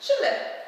Şimdi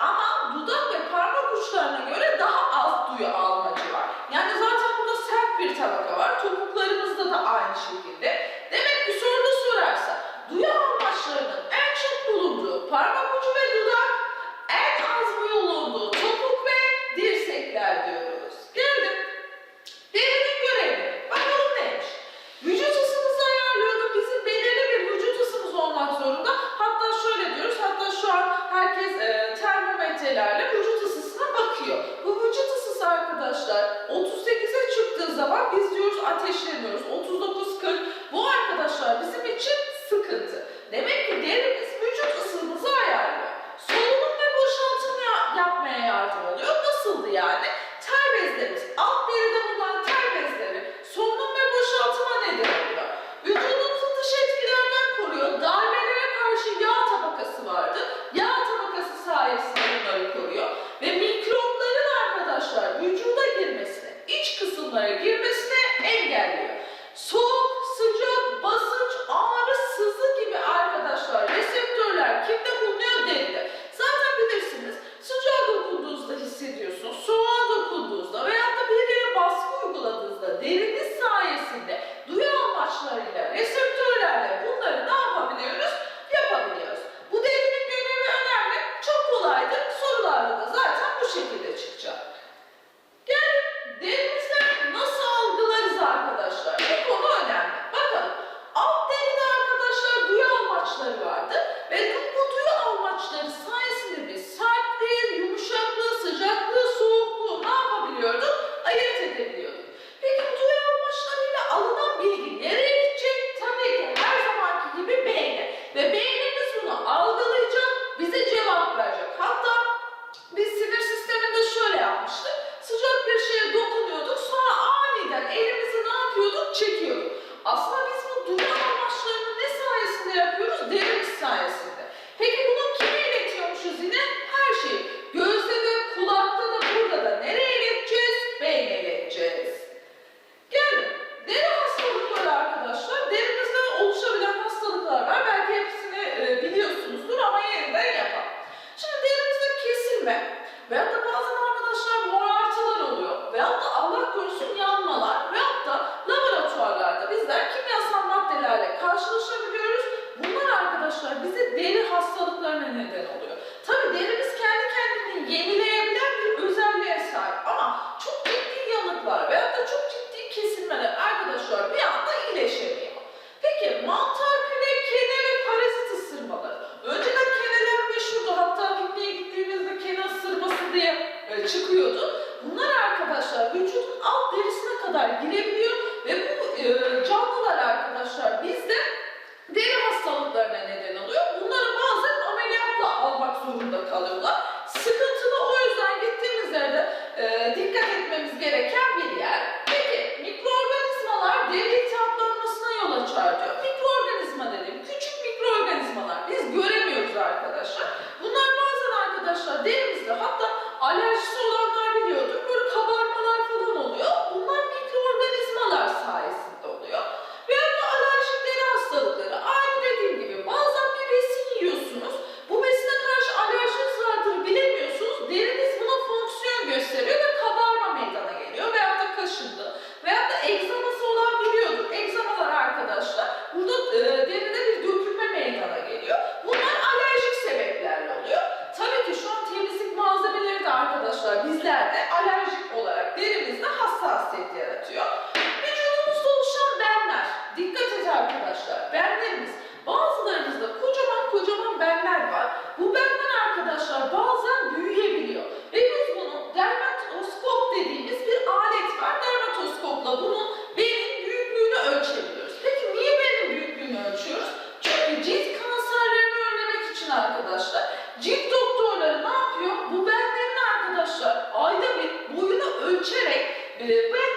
ama dudak ve parmak uçlarına göre daha az duyu alıyor. they make arkadaşlar. Cilt doktorları ne yapıyor? Bu benlerin arkadaşlar ayda bir boyunu ölçerek e, ben